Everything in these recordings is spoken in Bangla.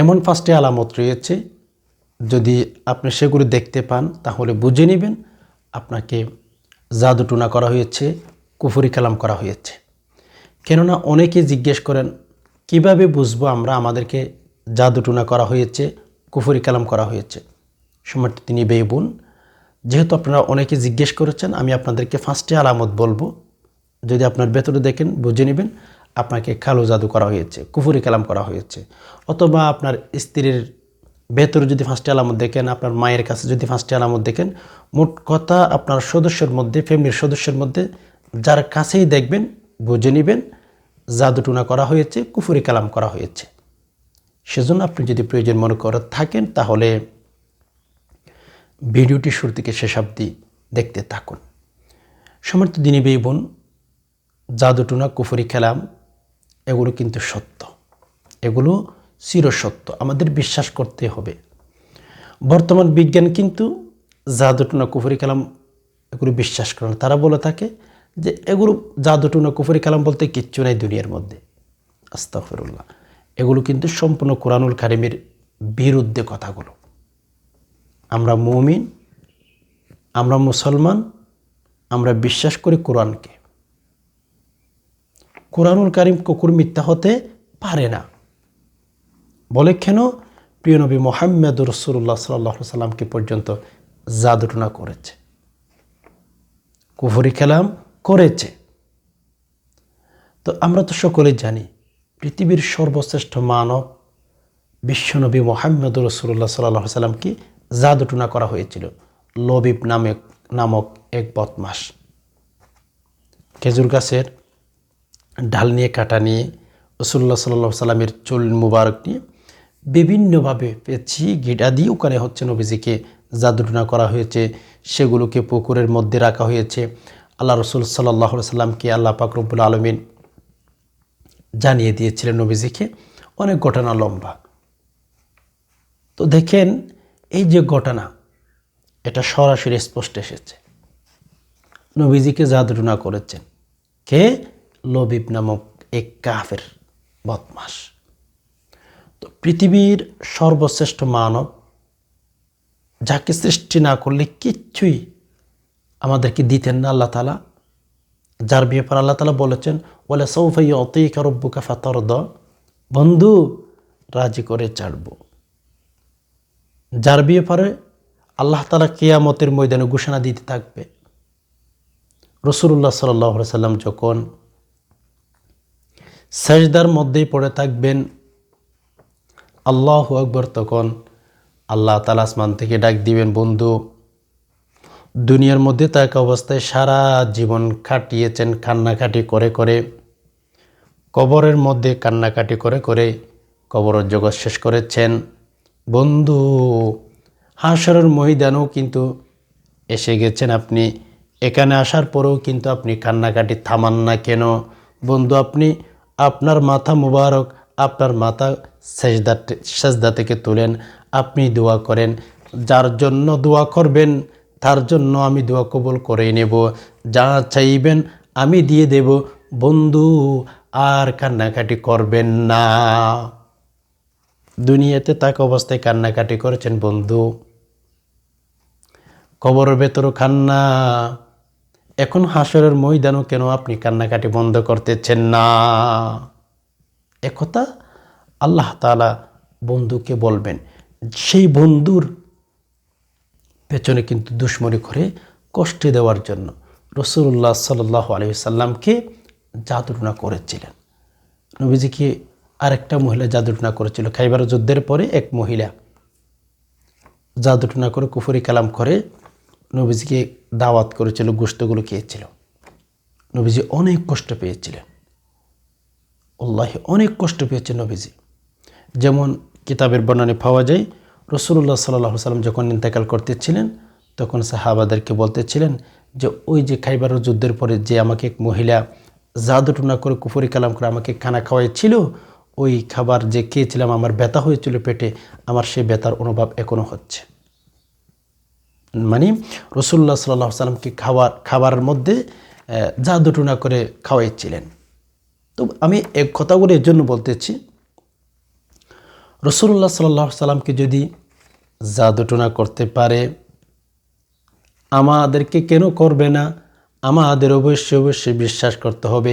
এমন পাঁচটি আলামত রয়েছে, যদি আপনি সেগুলো দেখতে পান, তাহলে বুঝে নেবেন আপনাকে জাদুটুনা করা হয়েছে, কুফুরি কালাম করা হয়েছে। কেননা অনেকে জিজ্ঞেস করেন, কীভাবে বুঝব আমরা আমাদেরকে জাদুটুনা করা হয়েছে, কুফুরি কালাম করা হয়েছে? সময় তিনি বেয়ে বোন যেহেতু আপনারা অনেকে জিজ্ঞেস করেছেন, আমি আপনাদেরকে ফার্স্টে আলামত বলব। যদি আপনার ভেতরে দেখেন, বুঝে নেবেন আপনাকে কালো জাদু করা হয়েছে, কুফুরি কালাম করা হয়েছে। অথবা আপনার স্ত্রীর ভেতরে যদি ফার্স্টে আলামত দেখেন, আপনার মায়ের কাছে যদি ফার্স্টে আলামত দেখেন, মোট কথা আপনার সদস্যের মধ্যে ফ্যামিলির সদস্যের মধ্যে যার কাছেই দেখবেন, বুঝে নেবেন, জাদুটুনা করা হয়েছে, কুফুরি কালাম করা হয়েছে। সেজন্য আপনি যদি প্রয়োজন মনে করে থাকেন, তাহলে ভিডিওটি শুরু থেকে শেষ অবধি দেখতে থাকুন। সমর্থ দিনী বেই বোন, জাদুটুনা, কুফুরি খেলাম এগুলো কিন্তু সত্য। এগুলো চিরসত্য। আমাদের বিশ্বাস করতে হবে। বর্তমান বিজ্ঞান কিন্তু জাদুটুনা কুফুরি কালাম এগুলো বিশ্বাস করে না। তারা বলে থাকে যে এগুলো জাদুটুনা কুফুরি কালাম বলতে কিচ্ছু নেই দুনিয়ার মধ্যে। আস্তাফিরুল্লাহ এগুলো কিন্তু সম্পূর্ণ কোরআনুল কারিমের বিরুদ্ধে কথাগুলো। আমরা মমিন, আমরা মুসলমান, আমরা বিশ্বাস করি কোরআনকে। কোরআনুল কারিম কুকুর মিথ্যা হতে পারে না। বলে কেন? প্রিয় নবী মোহাম্মদ রসুল্লাহ সাল্লাহ সাল্লামকে পর্যন্ত জাদুটনা করেছে? কুফরি খেলাম করেছে। তো আমরা তো সকলেই জানি, পৃথিবীর সর্বশ্রেষ্ঠ মানব বিশ্বনবী মোহাম্মদ রসুল্লাহ সাল্লাহ সাল্লামকে জাদুটুনা করা হয়েছিল। লবিব নামে, নামক এক বদমাস খেজুর গাছের ঢাল নিয়ে, কাটা নিয়ে রসুল্লাহ সাল্লাহ সাল্লামের চুল মুবারক নিয়ে বিভিন্নভাবে পেছি গিটা দিয়ে ওখানে হচ্ছে নবীজিকে জাদুটনা করা হয়েছে, সেগুলোকে পুকুরের মধ্যে রাখা হয়েছে। আল্লাহ রসুল সাল্লাহ সাল্লামকে আল্লাহ পাকরবুল আলমিন জানিয়ে দিয়েছিলেন নবীজিকে, অনেক ঘটনা লম্বা। তো দেখেন, এই যে ঘটনা, এটা সরাসরি স্পষ্ট এসেছে। নবীজিকে জাদুটনা করেছেন। কে? লবিব নামক এক কাফের বদমাস। তো পৃথিবীর সর্বশ্রেষ্ঠ মানব যাকে সৃষ্টি না করলে কিচ্ছুই আমাদেরকে দিতেন না আল্লাহ তালা যার ব্যাপার আল্লাহ তালা বলেছেন বলে সৌফাই অতইকা রব্বুকা ফাতরদ। বন্ধু, রাজি করে ছাড়ব। যার ব্যাপারে আল্লাহ তালা কেয়ামতের ময়দানে ঘোষণা দিতে থাকবে। রসুল্লাহ সাল্লাহ সাল্লাম যখন সেজদার মধ্যেই পড়ে থাকবেন। আল্লাহ আকবর তখন আল্লাহ তালা আসমান থেকে ডাক দিবেন, বন্ধু, দুনিয়ার মধ্যে থাকা অবস্থায় সারা জীবন কাটিয়েছেন কান্নাকাটি করে করে। কবরের মধ্যে কান্নাকাটি করে করে কবরের জগৎ শেষ করেছেন। বন্ধু, হাসরের মহিদানও কিন্তু এসে গেছেন আপনি। এখানে আসার পরেও কিন্তু আপনি কান্নাকাটি থামান না কেন? বন্ধু, আপনি আপনার মাথা মুবারক, আপনার মাথা সেজদা সেজদা থেকে তুলেন, আপনি দোয়া করেন। যার জন্য দোয়া করবেন, তার জন্য আমি দোয়া কবুল করে নেব। যা চাইবেন আমি দিয়ে দেব। বন্ধু, আর কান্নাকাটি করবেন না। দুনিয়াতে তাকে অবস্থায় কান্নাকাটি করেছেন বন্ধু। কবরের ভেতরও কান্না। এখন হাসরের ময়দানও কেন আপনি কান্নাকাটি বন্ধ করতেছেন না? একথা আল্লাহ তালা বন্ধুকে বলবেন। সেই বন্ধুর পেছনে কিন্তু দুশ্মনী করে কষ্ট দেওয়ার জন্য রসুল্লাহ সাল্লাহ আলি সাল্লামকে জাদুটনা করেছিলেন। নবীজিকে আরেকটা মহিলা জাদুটনা করেছিল? খাইবার যুদ্ধের পরে এক মহিলা জাদুটনা করে কুফুরি কালাম করে নবীজিকে দাওয়াত করেছিল গোস্তগুলো খেয়েছিল। নবীজি অনেক কষ্ট পেয়েছিলেন। আল্লাহ অনেক কষ্ট পেয়েছে নবীজি। যেমন কিতাবের বর্ণনে পাওয়া যায় রসুল্লাহ সাল্লাহ সাল্লাম যখন ইন্তেকাল করতেছিলেন, তখন সাহাবাদেরকে বলতেছিলেন যে, ওই যে খাইবার যুদ্ধের পরে যে আমাকে এক মহিলা জাদুটুনা করে কুফুরি কালাম করে আমাকে খানা খাওয়াইছিল, ওই খাবার যে খেয়েছিলাম, আমার ব্যথা হয়েছিল পেটে, আমার সেই ব্যথার অনুভব এখনও হচ্ছে। মানে রসুল্লাহ সাল্লাহ সাল্লামকে খাবার খাবারের মধ্যে জাদুটুনা করে খাওয়াইছিলেন। তো আমি এক কথাগুলো এর জন্য বলতেছি, রসুল্লাহ সাল্লাহ সাল্লামকে যদি জাদুটনা করতে পারে, আমাদেরকে কেন করবে না? আমাদের অবশ্যই অবশ্যই বিশ্বাস করতে হবে,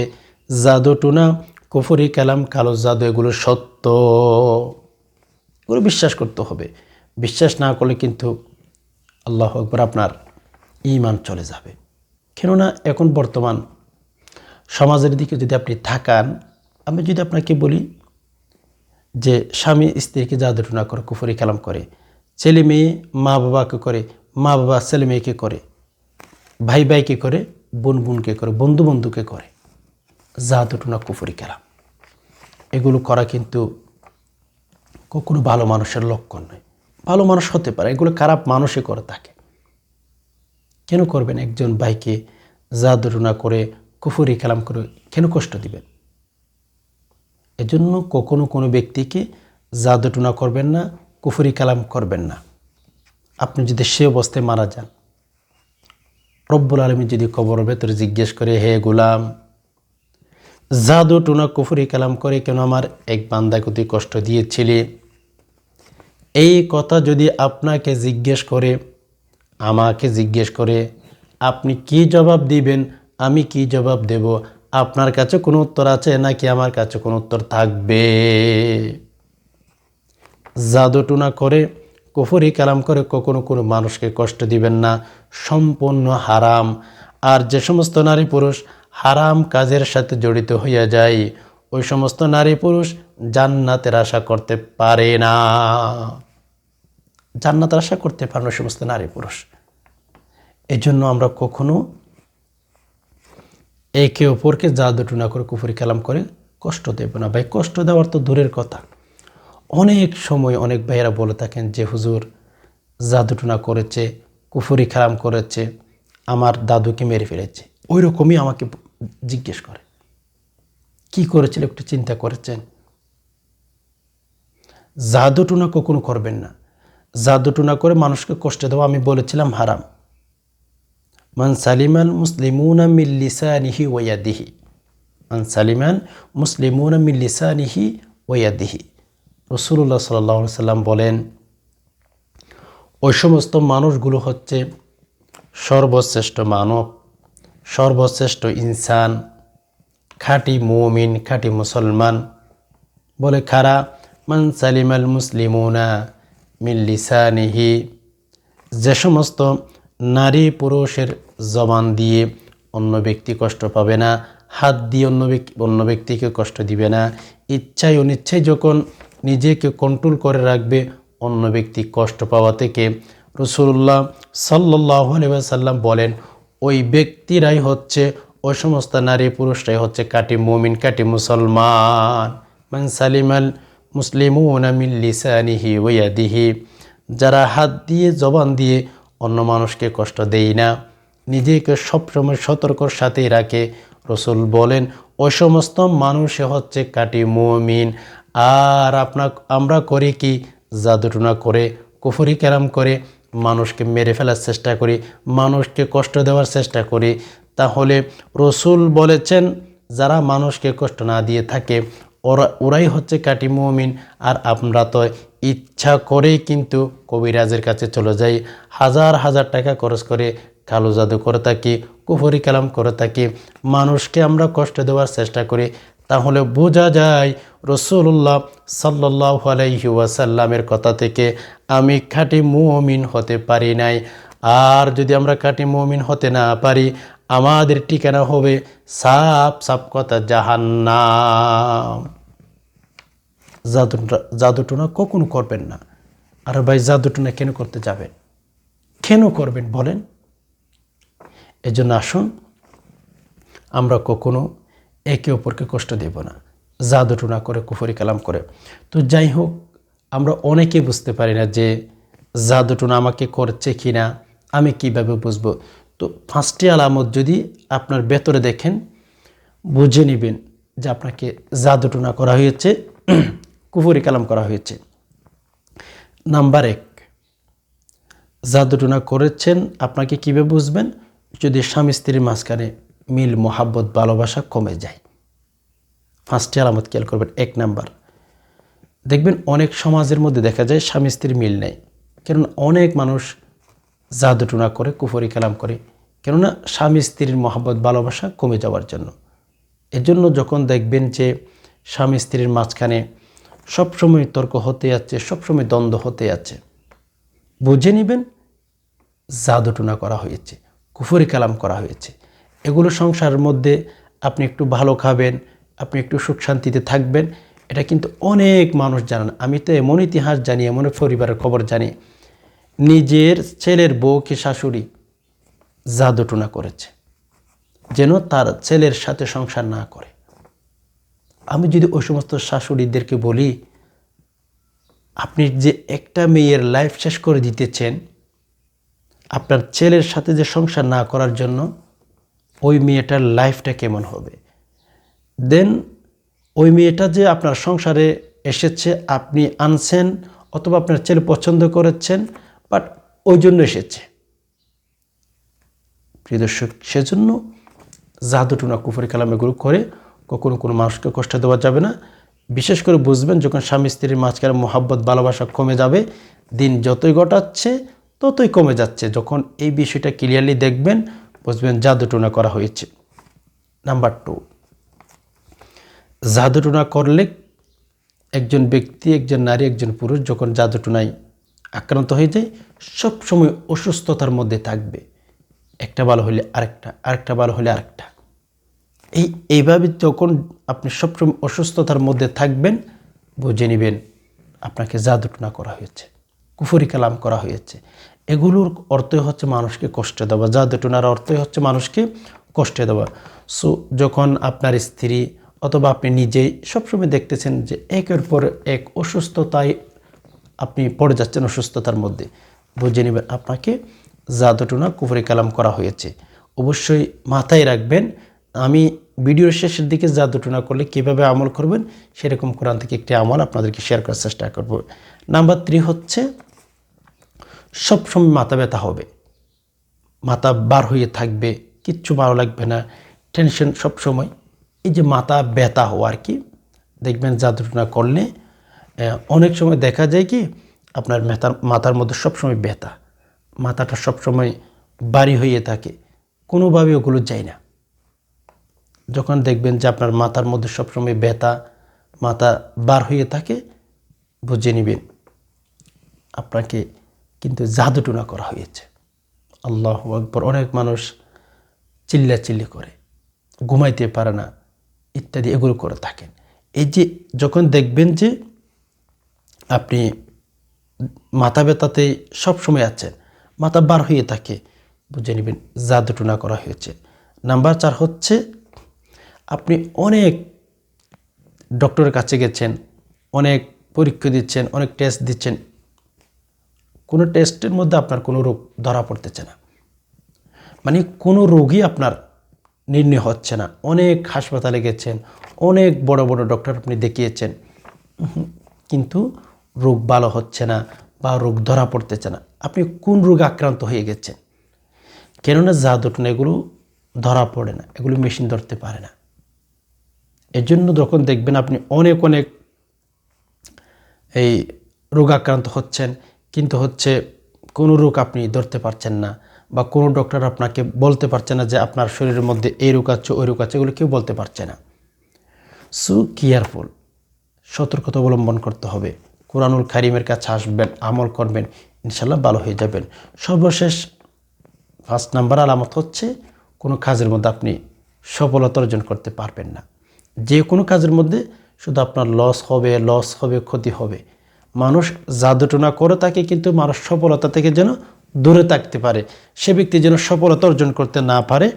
জাদুটুনা, কুফরি কালাম, কালো জাদু, এগুলো সত্য। এগুলো বিশ্বাস করতে হবে। বিশ্বাস না করলে কিন্তু আল্লাহ আকবর আপনার ইমান চলে যাবে। কেননা এখন বর্তমান সমাজের দিকে যদি আপনি থাকান, আমি যদি আপনাকে বলি যে স্বামী স্ত্রীকে জাদুটনা করে, কুফরি কালাম করে, ছেলে মেয়ে মা বাবাকে করে, মা বাবা ছেলে মেয়েকে করে, ভাই ভাইকে করে, বোন বোনকে করে, বন্ধু বন্ধুকে করে জাদুটনা কুফরি কালাম। এগুলো করা কিন্তু কখনো ভালো মানুষের লক্ষণ নয়। ভালো মানুষ হতে পারে, এগুলো খারাপ মানুষই করে থাকে। কেন করবেন একজন ভাইকে জাদুটনা করে, কুফুরি কালাম করে কেন কষ্ট দিবেন? এজন্য কখনো কোনো ব্যক্তিকে জাদুটুনা করবেন না, কুফুরি কালাম করবেন না। আপনি যদি সে অবস্থায় মারা যান, রব্বুল আলমী যদি কবর ভেতরে জিজ্ঞেস করে, হে গুলাম জাদু টুনা কুফুরি কালাম করে কেন আমার এক বান্দাকে তুই কষ্ট দিয়েছিলি? এই কথা যদি আপনাকে জিজ্ঞেস করে, আমাকে জিজ্ঞেস করে, আপনি কি জবাব দিবেন, আমি কি জবাব দেব, আপনার কাছে কোনো উত্তর আছে নাকি আমার কাছে কোনো উত্তর থাকবে? জাদুটুনা করে, কুফরি কালাম করে কখনো কোনো মানুষকে কষ্ট দিবেন না, সম্পূর্ণ হারাম। আর যে সমস্ত নারী পুরুষ হারাম কাজের সাথে জড়িত হইয়া যায়, ওই সমস্ত নারী পুরুষ জান্নাতের আশা করতে পারে না। জান্নাতের আশা করতে পারে না সমস্ত নারী পুরুষ। জন্য আমরা কখনো একে অপরকে জাদুটুনা করে কুফুরি কালাম করে কষ্ট দেব না। ভাই, কষ্ট দেওয়ার তো দূরের কথা। অনেক সময় অনেক ভাইয়েরা বলে থাকেন যে, হুজুর জাদুটুনা করেছে, কুফুরি খারাম করেছে, আমার দাদুকে মেরে ফেলেছে। ওই রকমই আমাকে জিজ্ঞেস করে, কি করেছিল? একটু চিন্তা করেছেন? জাদুটুনা কখনো করবেন না। জাদুটুনা করে মানুষকে কষ্ট দেওয়া আমি বলেছিলাম হারাম। মান সালিমান মুসলিমুনা মিল্লিসানিহি ওয়াদিহি মান সালিমান মুসলিমুনা মিল্লিসানিহি ওয়াদিহি রসুল্লাহ সাল্লাহ সাল্লাম বলেন, ওই সমস্ত মানুষগুলো হচ্ছে সর্বশ্রেষ্ঠ মানব, সর্বশ্রেষ্ঠ ইনসান, খাঁটি মুমিন, খাঁটি মুসলমান। বলে খারা, মান সালিমাল মুসলিমুনা মিল্লিসানিহি যে সমস্ত নারী পুরুষের জবান দিয়ে অন্য ব্যক্তি কষ্ট পাবে না, হাত দিয়ে অন্য ব্যক্তি অন্য ব্যক্তিকে কষ্ট দিবে না, ইচ্ছায় অনিচ্ছায় যখন নিজেকে কন্ট্রোল করে রাখবে, অন্য ব্যক্তি কষ্ট পাওয়া থেকে রসুল্লাহ সাল্লাহ সাল্লাম বলেন, ওই ব্যক্তিরাই হচ্ছে, ওই সমস্ত নারী পুরুষরাই হচ্ছে কাটি মুমিন, কাটি মুসলমান। মান সালিমাল মুসলিমুনা মিন যারা হাত দিয়ে, জবান দিয়ে অন্য মানুষকে কষ্ট দেই না, নিজেকে সবসময় সতর্কর সাথেই রাখে। রসুল বলেন, ওই সমস্ত মানুষে হচ্ছে কাটি মুমিন। আর আপনার আমরা করি কি? জাদুটুনা করে, কুফুরি ক্যারাম করে, মানুষকে মেরে ফেলার চেষ্টা করি, মানুষকে কষ্ট দেওয়ার চেষ্টা করি। তাহলে রসুল বলেছেন, যারা মানুষকে কষ্ট না দিয়ে থাকে ওরা, ওরাই হচ্ছে কাটি মুমিন। আর আমরা তো ইচ্ছা করেই কিন্তু কবিরাজের কাছে চলে যাই। হাজার হাজার টাকা খরচ করে কালো জাদু করে থাকি, কুফরি কালাম করে থাকি। মানুষকে আমরা কষ্ট দেওয়ার চেষ্টা করি। তাহলে বোঝা যায় রসুল্লাহ সাল্লাহ আলাইহি ওয়াসাল্লামের কথা থেকে আমি খাঁটি মুমিন হতে পারি নাই। আর যদি আমরা খাঁটি মুমিন হতে না পারি আমাদের ঠিকানা হবে সাপ সাপ কথা জাহান্নাম। জাদুটা জাদুটুনা কখনো করবেন না। আর ভাই, জাদুটুনা কেন করতে যাবেন? কেন করবেন বলেন? এজন্য আসুন, আমরা কখনো একে অপরকে কষ্ট দেব না। জাদুটুনা করে, কুফরি কালাম করে। তো যাই হোক, আমরা অনেকে বুঝতে পারি না যে জাদুটুনা আমাকে করছে কি না আমি কীভাবে বুঝব? তো পাঁচটি আলামত যদি আপনার ভেতরে দেখেন, বুঝে নেবেন যে আপনাকে জাদুটুনা করা হয়েছে, কুফরি কালাম করা হয়েছে। নাম্বার এক, জাদুটুনা করেছেন, আপনাকে কীভাবে বুঝবেন? যদি স্বামী স্ত্রীর মাঝখানে মিল, মোহাব্বত, ভালোবাসা কমে যায়। পাঁচটি আলামত খেয়াল করবেন, এক নাম্বার। দেখবেন অনেক সমাজের মধ্যে দেখা যায় স্বামী স্ত্রীর মিল নেই। কেননা অনেক মানুষ জাদুটুনা করে, কুফরি কালাম করে। কেননা স্বামী স্ত্রীর মহাব্বত, ভালোবাসা কমে যাওয়ার জন্য। এজন্য যখন দেখবেন যে স্বামী স্ত্রীর মাঝখানে সবসময় তর্ক হতে যাচ্ছে, সবসময় দ্বন্দ্ব হতে যাচ্ছে, বুঝে নেবেন জাদুটুনা করা হয়েছে, কুফরি কালাম করা হয়েছে। এগুলো সংসারের মধ্যে আপনি একটু ভালো খাবেন, আপনি একটু সুখ শান্তিতে থাকবেন, এটা কিন্তু অনেক মানুষ জানান। আমি তো এমন ইতিহাস জানি, এমন পরিবারের খবর জানি নিজের ছেলের বউকে শাশুড়ি? জাদুটুনা করেছে। যেন তার ছেলের সাথে সংসার না করে। আমি যদি ওই সমস্ত শাশুড়িদেরকে বলি, আপনি যে একটা মেয়ের লাইফ শেষ করে দিতেছেন, আপনার ছেলের সাথে যে সংসার না করার জন্য, ওই মেয়েটার লাইফটা কেমন হবে? দেন ওই মেয়েটা যে আপনার সংসারে এসেছে, আপনি আনছেন অথবা আপনার ছেলে পছন্দ করেছেন বাট ওই জন্য এসেছে। প্রিয় দর্শক, সেজন্য জাদুটুনা কুফরি কালাম এগুলো করে কখনো কোনো মানুষকে কষ্ট দেওয়া যাবে না। বিশেষ করে বুঝবেন, যখন স্বামী স্ত্রীর মাঝখানে মোহাব্বত, ভালোবাসা কমে যাবে, দিন যতই ঘটাচ্ছে, ততই কমে যাচ্ছে। যখন এই বিষয়টা ক্লিয়ারলি দেখবেন, বুঝবেন জাদুটুনা করা হয়েছে। নাম্বার টু জাদুটুনা করলে একজন ব্যক্তি, একজন নারী, একজন পুরুষ যখন জাদুটুনায় আক্রান্ত হয়ে যায়, সবসময় অসুস্থতার মধ্যে থাকবে। একটা ভালো হলে আরেকটা আরেকটা ভালো হলে আরেকটা। এই, এইভাবে যখন আপনি সবসময় অসুস্থতার মধ্যে থাকবেন, বুঝে নেবেন আপনাকে জাদুটনা করা হয়েছে, কুফরি কালাম করা হয়েছে। এগুলোর অর্থই হচ্ছে মানুষকে কষ্ট দেওয়া, জাদুটনার অর্থই হচ্ছে মানুষকে কষ্ট দেওয়া। সো, যখন আপনার স্ত্রী অথবা আপনি নিজেই সবসময় দেখতেছেন যে একের পর এক অসুস্থতায় আপনি পড়ে যাচ্ছেন অসুস্থতার মধ্যে। বুঝে নেবেন আপনাকে জাদুটুনা কুফরি কালাম করা হয়েছে। অবশ্যই মাথায় রাখবেন, আমি ভিডিওর শেষের দিকে জাদুটুনা করলে কীভাবে আমল করবেন, সেরকম কোরআন থেকে একটি আমল আপনাদেরকে শেয়ার করার চেষ্টা করব। নাম্বার থ্রি হচ্ছে, সবসময় মাথা ব্যথা হবে। মাথা বার হয়ে থাকবে, কিচ্ছু ভালো লাগবে না টেনশন সবসময়। এই যে মাথা ব্যথা হওয়া আর কি, দেখবেন জাদুটনা করলে অনেক সময় দেখা যায় কি, আপনার মাথার মাথার মধ্যে সবসময় ব্যথা, মাথাটা সবসময় বাড়ি হয়ে থাকে, কোনোভাবে ওগুলো যায় না। যখন দেখবেন যে আপনার মাথার মধ্যে সবসময় ব্যথা, মাথা বার হয়ে থাকে, বুঝে নেবেন, আপনাকে কিন্তু জাদুটুনা করা হয়েছে। আল্লাহ আকবর, অনেক মানুষ চিল্লাচিল্লি করে, ঘুমাইতে পারে না, ইত্যাদি এগুলো করে থাকেন। এই যে যখন দেখবেন যে আপনি মাথা ব্যথাতে সবসময় আছেন, মাথা বার হয়ে থাকে, বুঝে নেবেন, জাদুটুনা করা হয়েছে। নাম্বার চার হচ্ছে, আপনি অনেক ডক্টরের কাছে গেছেন, অনেক পরীক্ষা দিচ্ছেন, অনেক টেস্ট দিচ্ছেন। কোনো টেস্টের মধ্যে আপনার কোনো রোগ ধরা পড়তেছে না। মানে কোনো রোগই আপনার নির্ণয় হচ্ছে না। অনেক হাসপাতালে গেছেন, অনেক বড় বড় ডক্টর আপনি দেখিয়েছেন। কিন্তু রোগ ভালো হচ্ছে না বা রোগ ধরা পড়তেছে না। আপনি কোন রোগে আক্রান্ত হয়ে গেছেন? কেননা জাদুটনা এগুলো ধরা পড়ে না, এগুলো মেশিন ধরতে পারে না। এর জন্য যখন দেখবেন আপনি অনেক অনেক এই রোগ আক্রান্ত হচ্ছেন, কিন্তু হচ্ছে কোনো রোগ আপনি ধরতে পারছেন না বা কোনো ডক্টর আপনাকে বলতে পারছে না যে আপনার শরীরের মধ্যে এই রোগ আছে, ওই রোগ আছে, এগুলো কেউ বলতে পারছে না। সো কেয়ারফুল, সতর্কতা অবলম্বন করতে হবে। কোরআনুল কারিমের কাছে আসবেন, আমল করবেন ইনশাল্লাহ ভালো হয়ে যাবেন। সর্বশেষ ফার্স্ট নাম্বার আলামত হচ্ছে, কোনো কাজের মধ্যে আপনি সফলতা অর্জন করতে পারবেন না। যে কোনো কাজের মধ্যে শুধু আপনার লস হবে লস হবে, ক্ষতি হবে। মানুষ জাদুটনা করে থাকে কিন্তু মানুষ সফলতা থেকে যেন দূরে থাকতে পারে। সে ব্যক্তি যেন সফলতা অর্জন করতে না পারে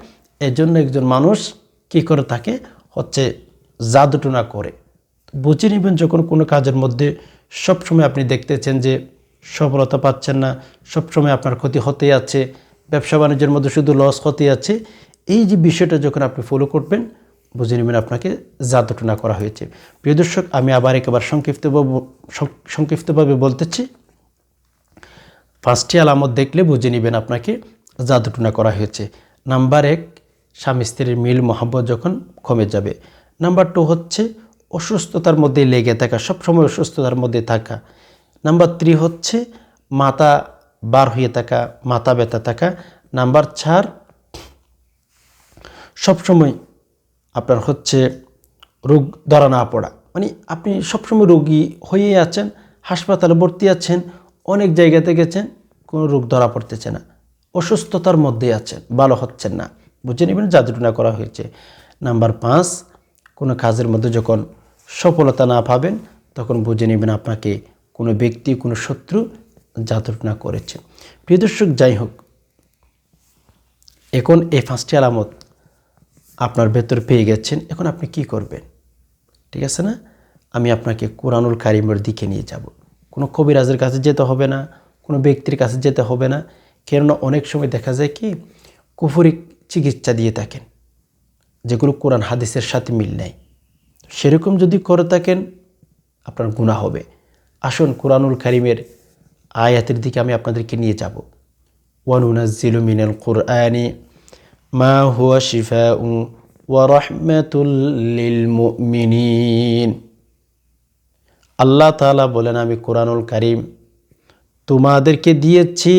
এই জন্য একজন মানুষ কি করে থাকে হচ্ছে জাদুটনা করে। বুঝে নেবেন যখন কোনো কাজের মধ্যে সবসময় আপনি দেখতেছেন যে সফলতা পাচ্ছেন না, সবসময় আপনার ক্ষতি হতে আছে ব্যবসা বাণিজ্যের মধ্যে শুধু লস হতে আছে। এই যে বিষয়টা যখন আপনি ফলো করবেন, বুঝে নেবেন আপনাকে জাদুটনা করা হয়েছে। প্রিয় দর্শক, আমি আবার একেবারে সংক্ষিপ্তভাবে সংক্ষিপ্তভাবে বলতেছি। পাঁচটি আলামত দেখলে বুঝে নেবেন আপনাকে জাদুটনা করা হয়েছে। নাম্বার এক স্বামী স্ত্রীর মিল মহাব্বত যখন কমে যাবে। নাম্বার টু হচ্ছে অসুস্থতার মধ্যে লেগে থাকা, সবসময় অসুস্থতার মধ্যে থাকা। নাম্বার থ্রি হচ্ছে মাথা বার হয়ে থাকা, মাথা ব্যথা থাকা। নাম্বার চার, সবসময় আপনার হচ্ছে রোগ ধরা না পড়া। মানে আপনি সবসময় রোগী হয়েই আছেন, হাসপাতালে ভর্তি আছেন, অনেক জায়গাতে গেছেন, কোনো রোগ ধরা পড়তেছে না। অসুস্থতার মধ্যে আছেন, ভালো হচ্ছেন না। বুঝে নেবেন? জাদুটনা করা হয়েছে। নাম্বার পাঁচ, কোনো কাজের মধ্যে যখন সফলতা না পাবেন, তখন বুঝে নেবেন আপনাকে কোনো ব্যক্তি, কোনো শত্রু জাদুটনা করেছে। প্রিয় দর্শক, যাই হোক, এখন এই পাঁচটি আলামত আপনার ভেতর পেয়ে গেছেন, এখন আপনি কি করবেন? ঠিক আছে না? আমি আপনাকে কোরআনুল কারিমের দিকে নিয়ে যাব। কোনো কবিরাজের কাছে যেতে হবে না, কোনো ব্যক্তির কাছে যেতে হবে না, কেননা অনেক সময় দেখা যায় কি, কুফুরি চিকিৎসা দিয়ে থাকেন, যেগুলো কোরআন, হাদিসের সাথে মিল নেয়। সেরকম যদি করে থাকেন, আপনার গুণা হবে। আসুন, কোরআনুল করিমের আয়াতের দিকে আমি আপনাদেরকে নিয়ে যাব। ওয়ানুনাজিল মিনাল কোরআনে, মা হুয়া শিফা উ ওয়ারহমাতুল্লিল মিনীন আল্লাহ তালা বলেন, আমি কোরআনুল করিম তোমাদেরকে দিয়েছি,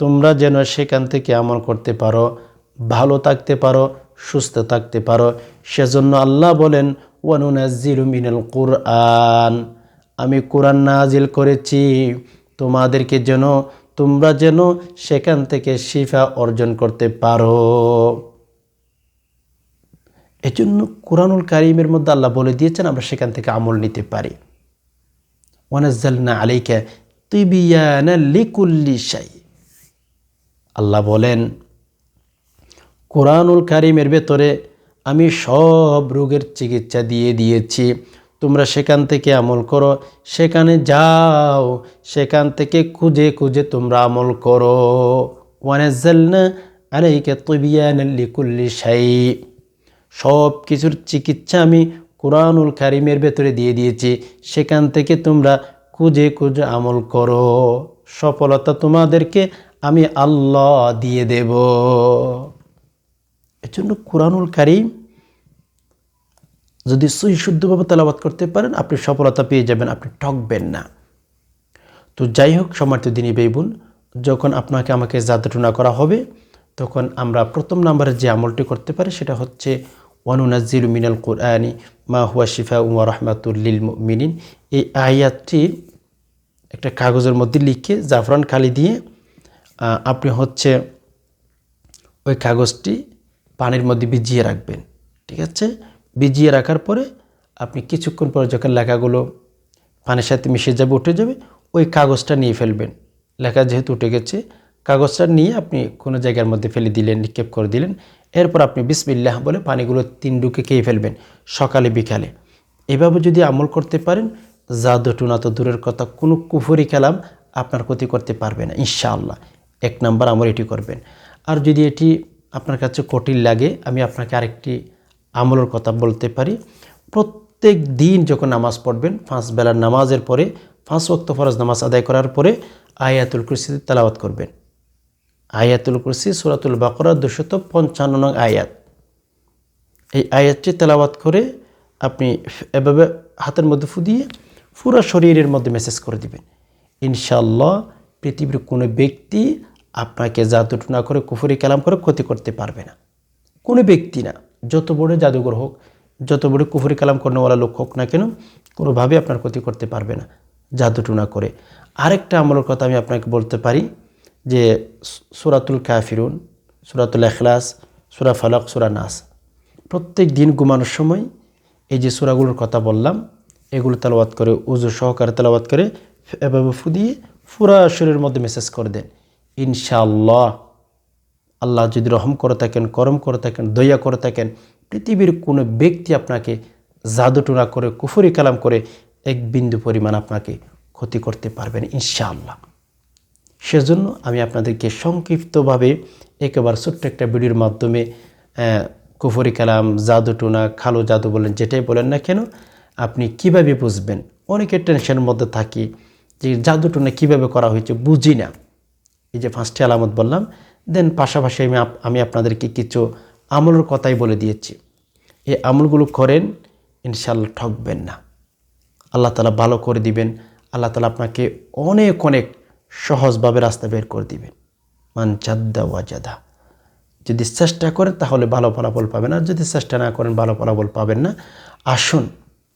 তোমরা যেন সেখান থেকে আমল করতে পারো, ভালো থাকতে পারো সুস্থ থাকতে পারো। সেজন্য আল্লাহ বলেন ওয়ানুনাজিলু মিনাল কুরআন। আমি কোরআন নাজিল করেছি। তোমাদেরকে যেন, তোমরা যেন সেখান থেকে শিফা অর্জন করতে পারো। এজন্য কোরআনুল কারিমের মধ্যে আল্লাহ বলে দিয়েছেন, আমরা সেখান থেকে আমল নিতে পারি। ওয়ানাজ্জালনা আলাইকা তিবিয়ানা লিকুল্লি শাই। আল্লাহ বলেন কোরআনুল কারিমের ভেতরে আমি সব রোগের চিকিৎসা দিয়ে দিয়েছি। তোমরা সেখান থেকে আমল করো, সেখানে যাও, সেখান থেকে খুঁজে খুঁজে তোমরা আমল করো। ওয়ানাজ্জালনা আলাইকা তিবিয়ানা লিকুল্লি শাই। সব কিছুর চিকিৎসা আমি কোরআনুল কারিমের ভেতরে দিয়ে দিয়েছি। সেখান থেকে তোমরা খুঁজে খুঁজে আমল করো। সফলতা তোমাদেরকে আমি আল্লাহ দিয়ে দেব। এজন্য কোরআনুল কারিম যদি সই শুদ্ধভাবে তেলাবাত করতে পারেন, আপনি সফলতা পেয়ে যাবেন, আপনি ঠকবেন না। তো যাই হোক সমার্থ দিনী বেবুন যখন আপনাকে আমাকে জাদুটনা করা হবে, তখন আমরা প্রথম নাম্বারে যে আমলটি করতে পারি, সেটা হচ্ছে ওয়ানুনাজিল মিনাল কোরআনি মা হুয়া শিফা উমা রহমাতুল্লিল মিনিন এই আয়াতটি একটা কাগজের মধ্যে লিখে জাফরান খালি দিয়ে আপনি হচ্ছে ওই কাগজটি পানির মধ্যে ভিজিয়ে রাখবেন, ঠিক আছে? ভিজিয়ে রাখার পরে আপনি কিছুক্ষণ পরে যখন লেখাগুলো পানির সাথে মিশে যাবে, উঠে যাবে, ওই কাগজটা নিয়ে ফেলবেন। লেখা যেহেতু উঠে গেছে, কাগজটা নিয়ে আপনি কোনো জায়গার মধ্যে ফেলে দিলেন, নিক্ষেপ করে দিলেন। এরপর আপনি বিসমিল্লাহ বলে পানিগুলো তিন ডুকে খেয়ে ফেলবেন, সকালে, বিকালে। এভাবে যদি আমল করতে পারেন জাদু টুনা তো দূরের কথা, কোনো কুফুরি কালাম আপনার ক্ষতি করতে পারবে না, ইনশাআল্লাহ। এক নাম্বার আমল এটি করবেন। আর যদি এটি আপনার কাছে কঠিন লাগে, আমি আপনাকে আরেকটি আমলের কথা বলতে পারি। প্রত্যেক দিন যখন নামাজ পড়বেন, পাঁচ বেলার নামাজের পরে, পাঁচ ওয়াক্ত ফরজ নামাজ আদায় করার পরে আয়াতুল কুরসিতে তেলাওয়াত করবেন। আয়াতুল কুরসি, সুরাতুল বাকরা দুশত পঞ্চান্ন নং আয়াত। এই আয়াতটি তেলাওয়াত করে আপনি এভাবে হাতের মধ্যে ফুদিয়ে পুরো শরীরের মধ্যে মেসেজ করে দিবেন। ইনশাল্লাহ পৃথিবীর কোনো ব্যক্তি আপনাকে জাদুট না করে, কুফুরি কালাম করে ক্ষতি করতে পারবে না। কোনো ব্যক্তি না, যত বড় জাদুঘর হোক, যত বড় কুফুরি কালাম করেওয়ালা লোক হোক না কেন কোনোভাবে আপনার ক্ষতি করতে পারবে না জাদুটু না করে। আরেকটা আমলের কথা আমি আপনাকে বলতে পারি, যে সুরাতুল কাফিরুন, সুরাতুল এখলাস সুরা ফালাক, সুরা নাস। প্রত্যেক দিন ঘুমানোর সময় এই যে সুরাগুলোর কথা বললাম, এগুলো তেলাওয়াত করে উজু সহকারে তেলাওয়াত করে, এভাবে ফুদিয়ে পুরা শরীরের মধ্যে মেসেজ করে দেন। ইনশাআল্লাহ। আল্লাহ যদি রহম করে থাকেন, করম করে থাকেন, দয়া করে থাকেন, পৃথিবীর কোনো ব্যক্তি আপনাকে জাদুটুনা করে, কুফরি কালাম করে এক বিন্দু পরিমাণ আপনাকে ক্ষতি করতে পারবেন ইনশাআল্লাহ। সেজন্য আমি আপনাদেরকে সংক্ষিপ্তভাবে একেবারে ছোট্ট একটা ভিডিওর মাধ্যমে কুফরি কালাম জাদু টুনা খালো জাদু বলেন, যেটাই বলেন না কেন, আপনি কীভাবে বুঝবেন? অনেকের টেনশনের মধ্যে থাকি যে জাদু টুনা কীভাবে করা হয়েছে বুঝি না। এই যে পাঁচটি আলামত বললাম দেন পাশাপাশি আমি আমি আপনাদেরকে কিছু আমলের কথাই বলে দিয়েছি। এই আমলগুলো করেন ইনশাল্লাহ ঠকবেন না। আল্লাহ তালা ভালো করে দিবেন, আল্লাহ তালা আপনাকে অনেক অনেক সহজভাবে রাস্তা বের করে দিবেন। মান চাদ্দা ওয়াজাদা যদি চেষ্টা করেন, তাহলে ভালো ফলাফল পাবেন। আর যদি চেষ্টা না করেন, ভালো ফলাফল পাবেন না। আসুন,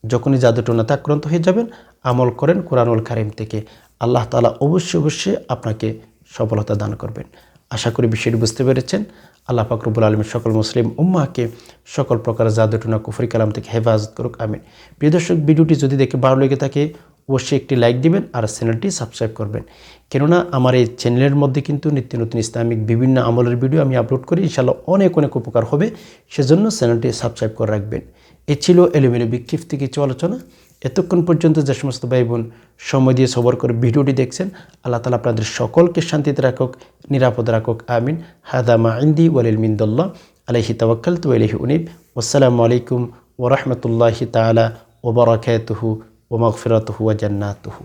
যখনই জাদুটনাতে আক্রান্ত হয়ে যাবেন, আমল করেন কোরআনুল কারিম থেকে। আল্লাহ তালা অবশ্যই অবশ্যই আপনাকে সফলতা দান করবেন। আশা করি বিষয়টি বুঝতে পেরেছেন। আল্লাহ ফাকরবুল আলমের সকল মুসলিম উম্মাকে সকল প্রকার জাদুটনা কুফরি কালাম থেকে হেফাজত করুক, আমিন। প্রিয় দর্শক, ভিডিওটি যদি দেখে ভালো লেগে থাকে, অবশ্যই একটি লাইক দিবেন আর চ্যানেলটি সাবস্ক্রাইব করবেন। কেননা, আমার এই চ্যানেলের মধ্যে কিন্তু নিত্য নতুন ইসলামিক বিভিন্ন আমলের ভিডিও আমি আপলোড করি। ইনশাল্লাহ অনেক অনেক উপকার হবে। সেজন্য চ্যানেলটি সাবস্ক্রাইব করে রাখবেন। এ ছিল এলোমেলো বিক্ষিপ্ত কিছু আলোচনা। এতক্ষণ পর্যন্ত যে সমস্ত ভাই বোন সময় দিয়ে সবর করে ভিডিওটি দেখছেন, আল্লাহ তালা আপনাদের সকলকে শান্তিতে রাখুক, নিরাপদ রাখুক, আমিন। হাদামা ইন্দি ওয়ালিল মিন্দুল্লাহ আলহি তাওয়াক্কাল তু আলহি উনিব। আসসালামু আলাইকুম ওরহমতুল্লাহি তালা ওবরাকাতুহু ওমগফিরাতুহু ওয়া জান্নাতুহু।